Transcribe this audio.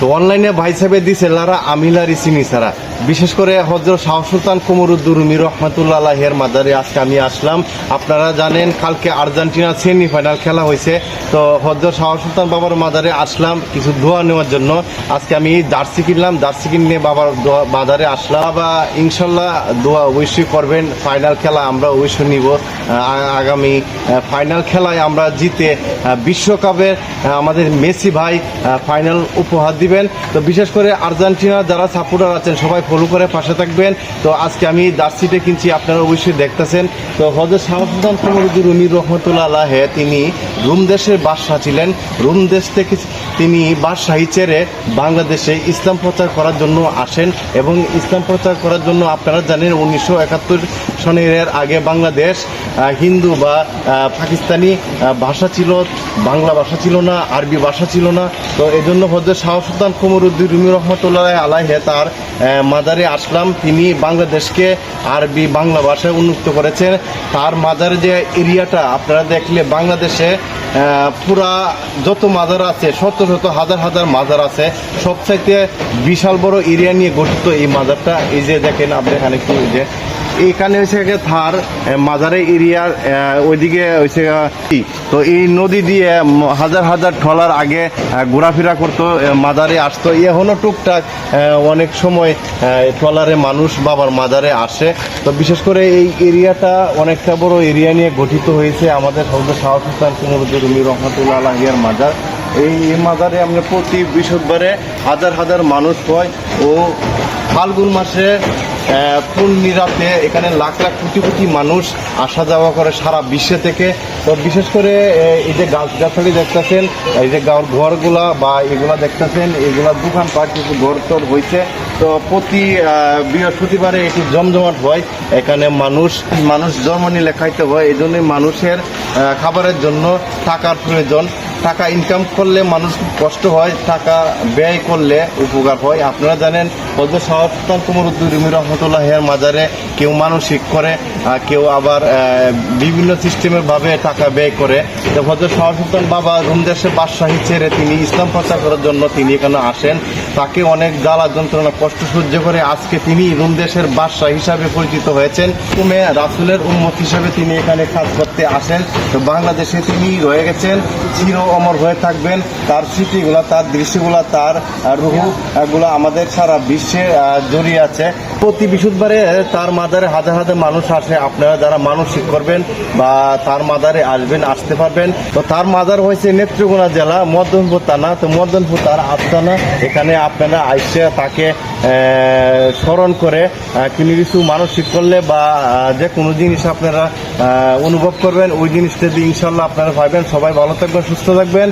তো অনলাইনে ভাই সাহেবে দিছে লারা আমিলা রিসিনি সারা। বিশেষ করে হজরত শাহ সুলতান কুমরুদ্দুরুমি রহমাতুল্লাহ এর মাদারে আজকে আমি আসলাম। আপনারা জানেন কালকে আর্জেন্টিনা সেমিফাইনাল খেলা হয়েছে। তো হজরত শাহ সুলতান বাবার মাদারে আসলাম কিছু দোয়া নেওয়ার জন্য। আজকে আমি জার্সি কিনলাম। জার্সি কিনে বাবার মাদারে আসলাম। বা ইনশাল্লাহ দোয়া অবশ্যই করবেন। ফাইনাল খেলা আমরা অবশ্যই নিব। আগামী ফাইনাল খেলায় আমরা জিতে বিশ্বকাপের আমাদের মেসি ভাই ফাইনাল উপহার দিবেন। তো বিশেষ করে আর্জেন্টিনা যারা সাপোর্টার আছেন, সবাই ফলো করে পাশে থাকবেন। তো আজকে আমি জার্সিটা কিনছি, আপনারা অবশ্যই দেখতেছেন। তো হজরত শাহসুদ্দান কমরুদ্দুর উনি রহমতুল্লাহ আলাহে তিনি রুম দেশের বাদশাহ ছিলেন। রুম দেশ থেকে তিনি বাদশাহী ছেড়ে বাংলাদেশে ইসলাম প্রচার করার জন্য আসেন এবং ইসলাম প্রচার করার জন্য আপনারা জানেন উনিশশো একাত্তর সনের আগে বাংলাদেশ হিন্দু বা পাকিস্তানি ভাষা ছিল, বাংলা ভাষা ছিল না, আরবি ভাষা ছিল না। তো এই জন্য হজরত শাহ সুলতান কুমরুদ্দিন রুমি রহমতুল্লাহ আলাহে তার মাজারে আসলাম, তিনি বাংলাদেশকে আরবি বাংলা ভাষায় উন্মুক্ত করেছেন। তার মাজারে যে এরিয়াটা, আপনারা দেখলে বাংলাদেশে পুরা যত মাজার আছে, শত শত হাজার হাজার মাজার আছে, সবচাইতে বিশাল বড় এরিয়া নিয়ে গঠিত এই মাজারটা এই যে দেখেন, আপনি এখানে কি যে এখানে গিয়ে থার মাজারে এরিয়ার ওইদিকে গিয়ে তো এই নদী দিয়ে হাজার হাজার ট্রলার আগে ঘোরাফেরা করতো মাজারে আসতো। এখনও টুকটাক অনেক সময় ট্রলারে মানুষ বাবার মাজারে আসে। তো বিশেষ করে এই এরিয়াটা অনেকটা বড় এরিয়া নিয়ে গঠিত হয়েছে আমাদের হজরত শাহ সুলতান কুমরুদ্দিন রুমি রহমতুল্লাহ আলহিয়ার মাজার। এই মাজারে আমরা প্রতি বৃহস্পতিবারে হাজার হাজার মানুষ হয় ও ফাল্গুন মাসে পূর্ণিরাতে এখানে লাখ লাখ কোটি কোটি মানুষ আসা যাওয়া করে সারা বিশ্ব থেকে। তো বিশেষ করে এই যে গাছ গাছালি দেখতেছেন, এই যে গাঁর ঘরগুলা বা এগুলা দেখতেছেন, এগুলা দোকানপাট কিছু ঘর টর হয়েছে তো প্রতি বৃহস্পতিবারে এটি জমজমাট হয়। এখানে মানুষ মানুষ জন্ম নিলে খাইতে হয়। এই জন্যই মানুষের খাবারের জন্য টাকার প্রয়োজন। টাকা ইনকাম করলে মানুষ কষ্ট হয়, টাকা ব্যয় করলে উপকার হয়। আপনারা জানেন হজরত সাহতাল কুমরুদ্দিন রহমতুল্লাহ হের মাজারে কেউ মানসিক করে কেউ আবার বিভিন্ন সিস্টেমেরভাবে টাকা ব্যয় করে। তো হজর শাহ বাবা রুমদেশে বাদশাহী ছেড়ে তিনি ইসলাম প্রচার করার জন্য তিনি এখানে আসেন। তাকে অনেক জ্বালা যন্ত্রণা কষ্ট সহ্য করে আজকে তিনি রুম দেশের বাদশাহ হিসাবে পরিচিত হয়েছেন। কুমে রাসুলের উম্মত হিসাবে তিনি এখানে কাজ করতে আসেন। তো বাংলাদেশে তিনি রয়ে গেছেন চির অমর হয়ে থাকবেন। তার স্মৃতিগুলা তার দৃশ্যগুলা তার আহ, রুহু আহ, গুলা আমাদের সারা বিশ্বে জড়িয়ে আছে। প্রতি বিশুদ্ধবারে তার মাদারে হাজার হাজার মানুষ আসে। আপনারা যারা মানসিক করবেন বা তার মাদারে আসবেন আসতে পারবেন। তো তার মাদার হয়েছে নেত্রকোনা জেলা মদনপুর থানা। তো মদনপুর তার আস্তানা এখানে আপনারা আইসে তাকে স্মরণ করে তিনি কিছু মানসিক করলে বা যে কোনো জিনিস আপনারা অনুভব করবেন, ওই জিনিসটা দিয়ে ইনশাল্লাহ আপনারা পাবেন সবাই ভালো থাকবেন, সুস্থ থাকবেন।